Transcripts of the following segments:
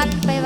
ฝันไป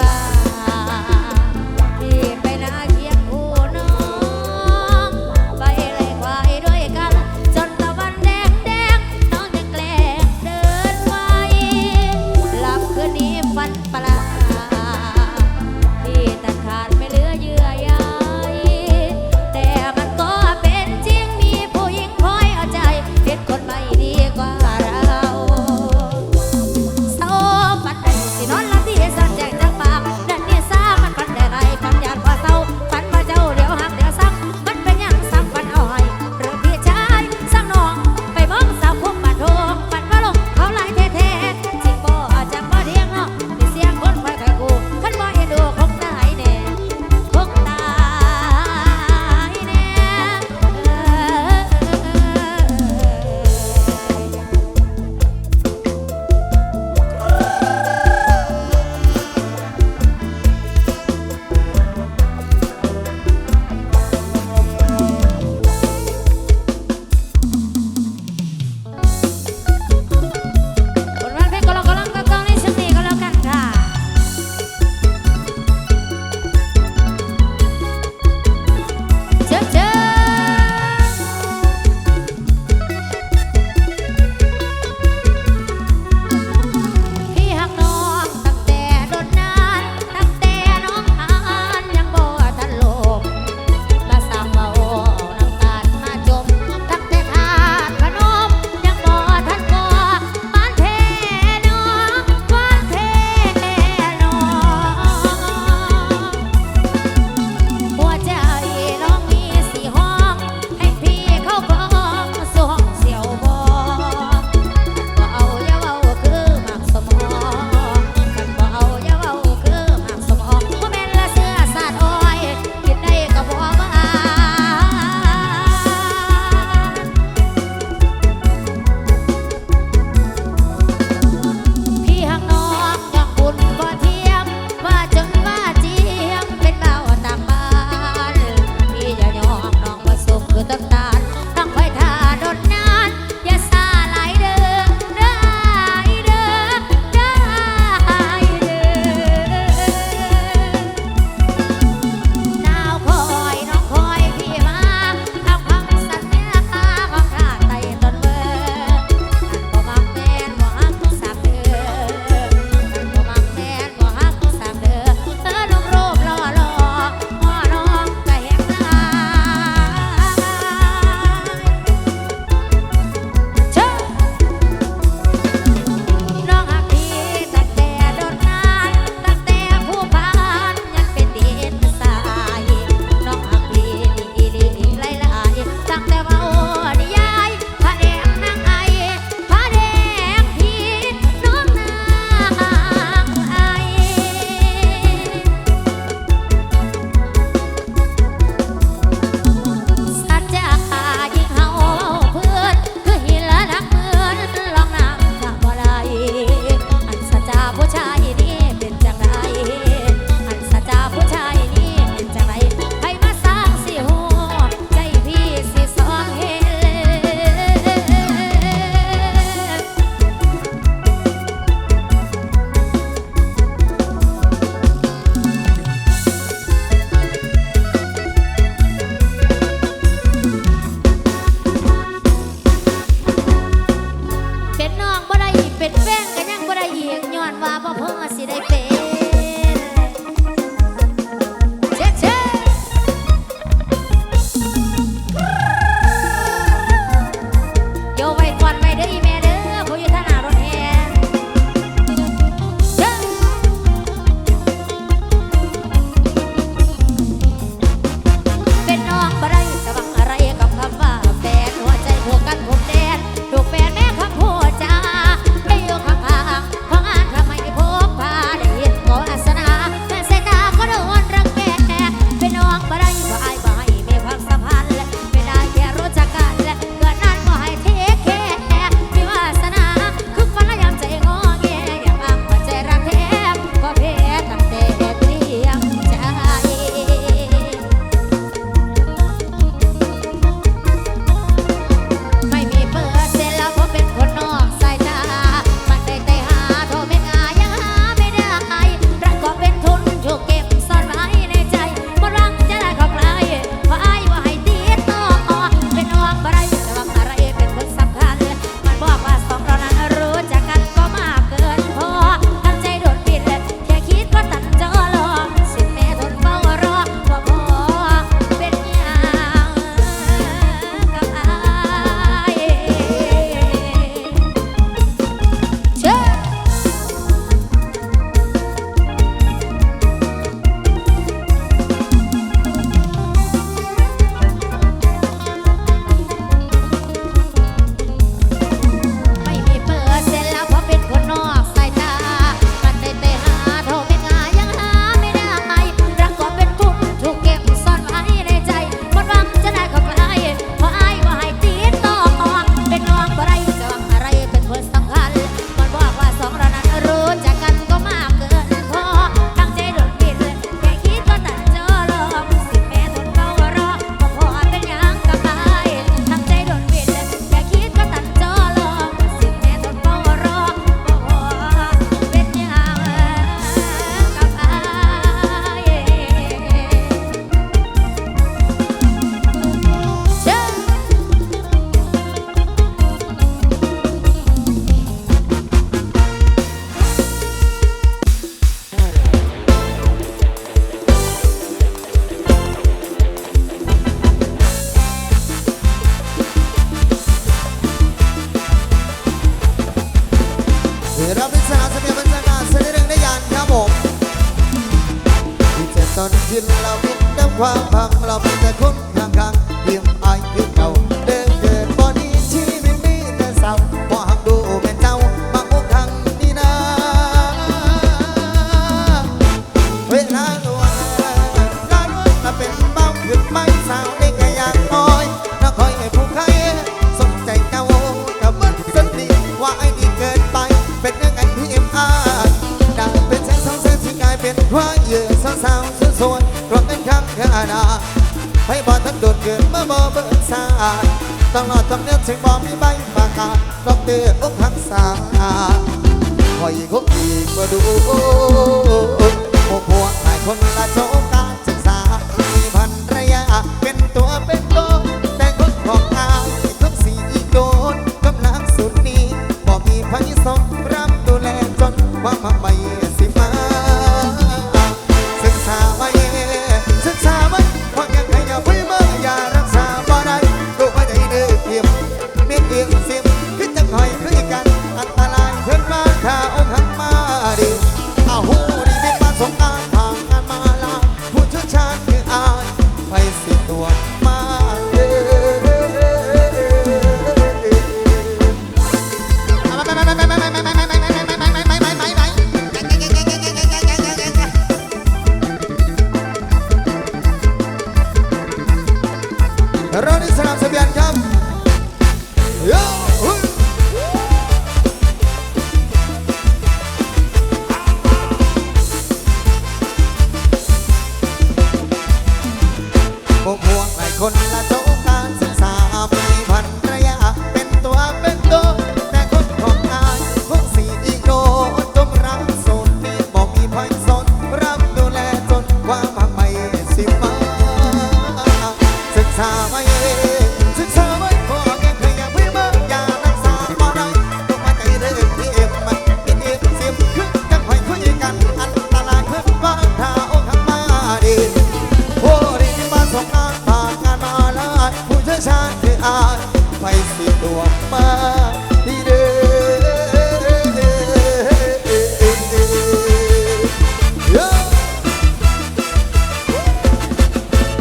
ตอนชินเรามิดน้ำความพังเราเป็นแต่คนข้างๆเพียงอายเพียงเก่า เพื่อนาไปบ่ทันโดดเกิดเมื่อบ่เบิ่งสาดต้องรอต้องเนื้อถึงบ่มีใบประกาดลองเตือนอกหักสาคอยคบอีกบ่ดูโอ้โหพวกหลายคนละโชค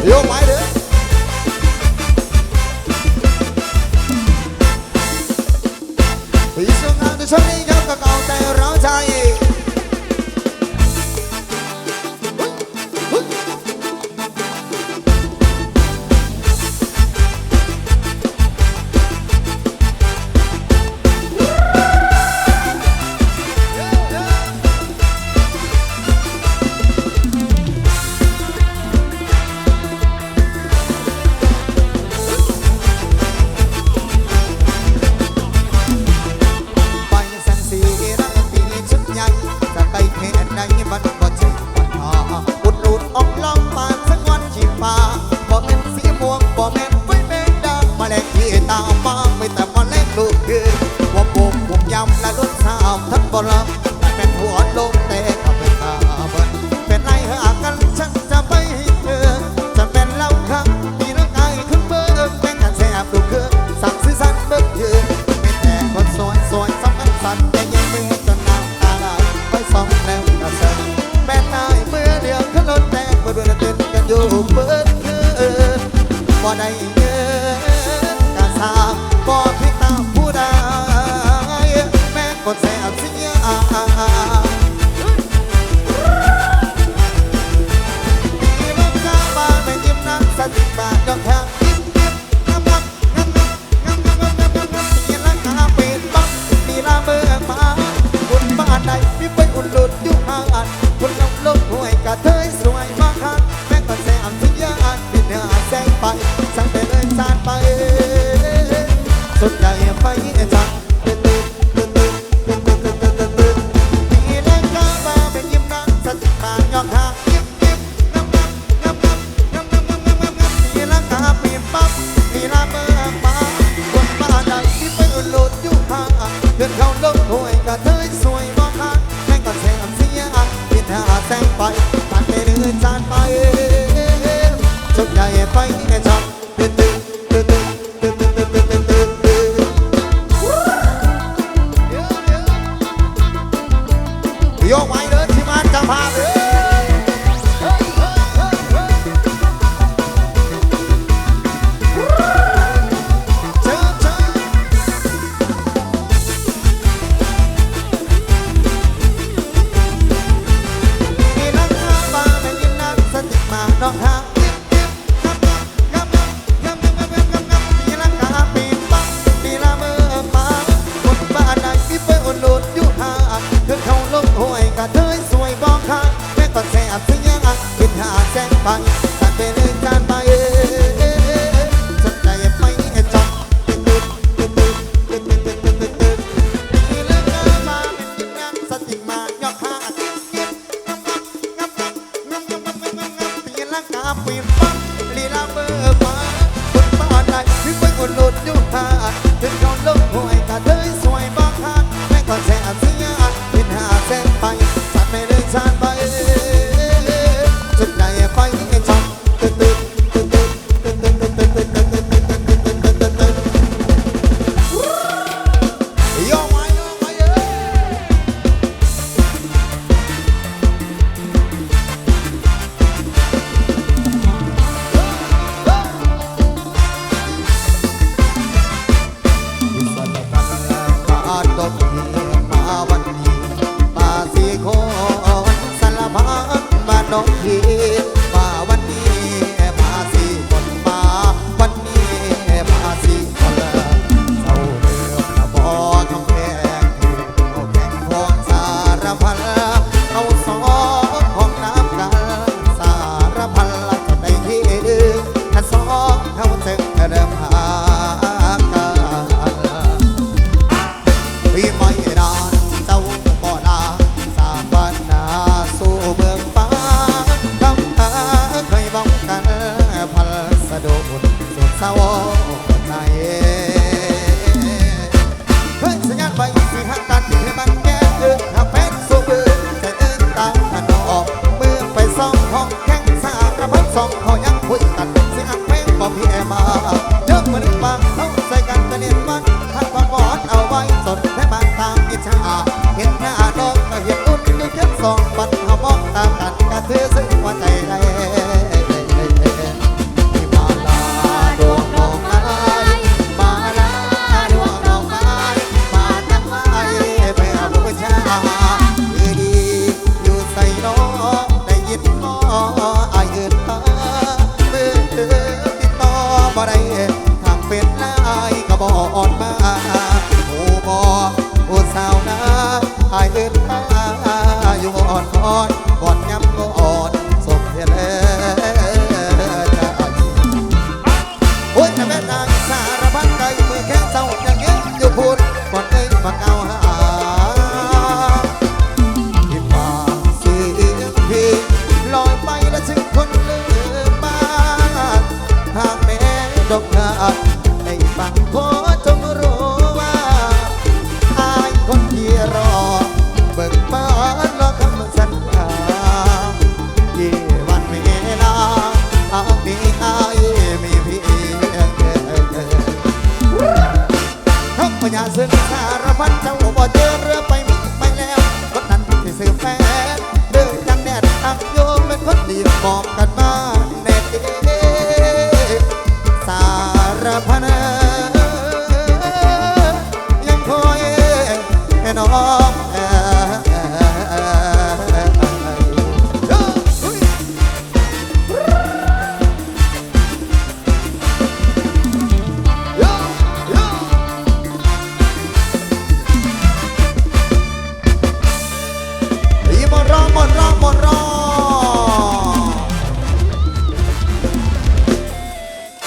Eu mais por la ไปสัตไม่ได้นทานไป